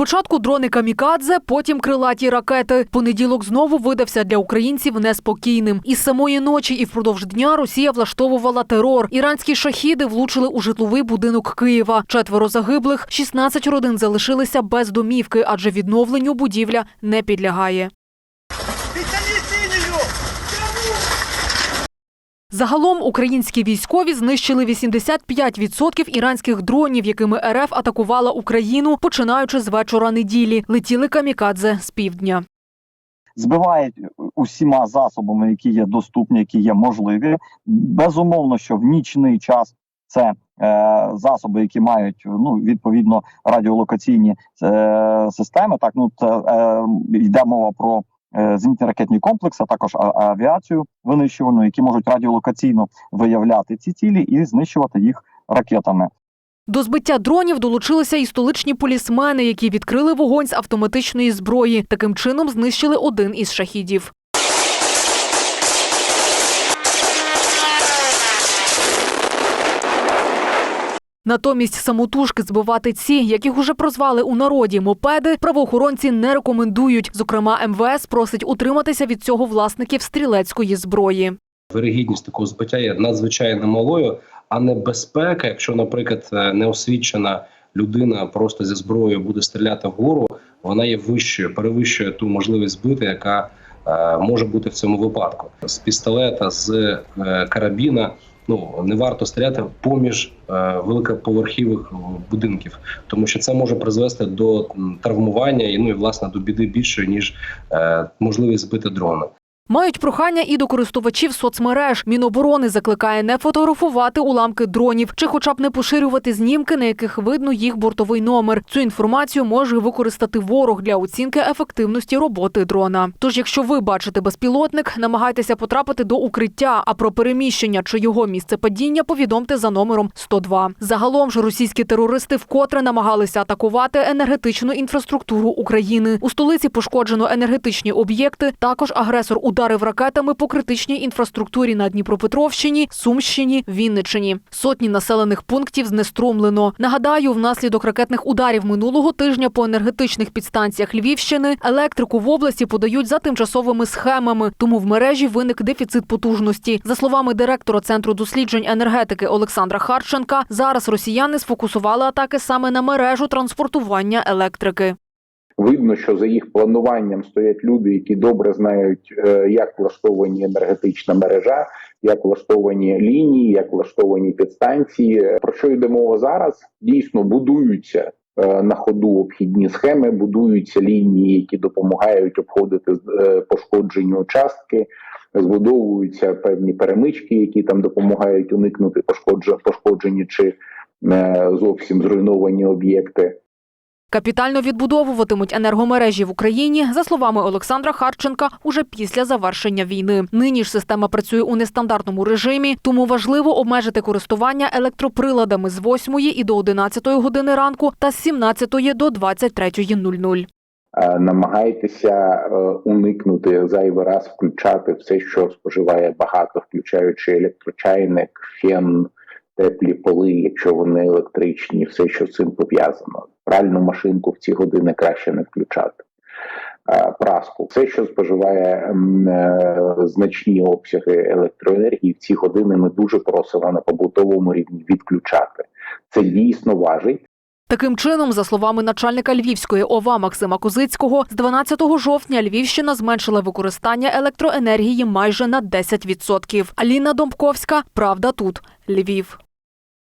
Спочатку дрони камікадзе, потім крилаті ракети. Понеділок знову видався для українців неспокійним. Із самої ночі і впродовж дня Росія влаштовувала терор. Іранські шахіди влучили у житловий будинок Києва. Четверо загиблих, 16 родин залишилися без домівки, адже відновленню будівля не підлягає. Загалом українські військові знищили 85% іранських дронів, якими РФ атакувала Україну, починаючи з вечора неділі. Летіли камікадзе з півдня. збивають усіма засобами, які є доступні, які є можливі. Безумовно, що в нічний час це е, засоби, які мають ну відповідно радіолокаційні е, системи. Так, ну це е, йде мова про е, зенітні ракетні комплекси, а також авіацію винищувану, які можуть радіолокаційно виявляти ці цілі і знищувати їх ракетами. До збиття дронів долучилися і столичні полісмени, які відкрили вогонь з автоматичної зброї. Таким чином знищили один із шахідів. Натомість самотужки збивати ці, яких уже прозвали у народі мопеди, правоохоронці не рекомендують. Зокрема, МВС просить утриматися від цього власників стрілецької зброї. вирогідність такого збиття є надзвичайно малою, а небезпека, якщо, наприклад, е, неосвічена людина просто зі зброєю буде стріляти вгору, вона є вищою, перевищує ту можливість збити, яка е, може бути в цьому випадку. З пістолета, з е, карабіна. Ну не варто стріляти поміж е, великоповерхівих будинків, тому що це може призвести до травмування і ну і власне до біди більшої ніж е, можливість збити дрона. Мають прохання і до користувачів соцмереж. Міноборони закликає не фотографувати уламки дронів чи, хоча б не поширювати знімки, на яких видно їх бортовий номер. Цю інформацію може використати ворог для оцінки ефективності роботи дрона. Тож, якщо ви бачите безпілотник, намагайтеся потрапити до укриття. А про переміщення чи його місце падіння повідомте за номером 102. Загалом ж російські терористи вкотре намагалися атакувати енергетичну інфраструктуру України. У столиці пошкоджено енергетичні об'єкти. Також агресор ударив ракетами по критичній інфраструктурі на Дніпропетровщині, Сумщині, Вінниччині. Сотні населених пунктів знеструмлено. Нагадаю, внаслідок ракетних ударів минулого тижня по енергетичних підстанціях Львівщини електрику в області подають за тимчасовими схемами, тому в мережі виник дефіцит потужності. За словами директора центру досліджень енергетики Олександра Харченка, зараз росіяни сфокусували атаки саме на мережу транспортування електрики. Видно, що за їх плануванням стоять люди, які добре знають, е, як влаштовані енергетична мережа, як влаштовані лінії, як влаштовані підстанції. Про що йде мова зараз? Дійсно будуються е, на ходу обхідні схеми, будуються лінії, які допомагають обходити е, пошкоджені участки. Збудовуються певні перемички, які там допомагають уникнути пошкоджені чи зовсім зруйновані об'єкти. Капітально відбудовуватимуть енергомережі в Україні, за словами Олександра Харченка, уже після завершення війни. Нині ж система працює у нестандартному режимі, тому важливо обмежити користування електроприладами з 8 і до 11 години ранку та з 17 до 23.00. Е, намагайтеся е, уникнути зайвий раз включати все, що споживає багато, включаючи електрочайник, фен, теплі поли, якщо вони електричні, все, що з цим пов'язано. Пральну машинку в ці години краще не включати. Праску, все, що споживає е, значні обсяги електроенергії, в ці години ми дуже просимо на побутовому рівні відключати. Це дійсно важить. Таким чином, за словами начальника Львівської ОВА Максима Козицького, з 12 жовтня Львівщина зменшила використання електроенергії майже на 10%. Аліна Домбковська, правда тут, Львів.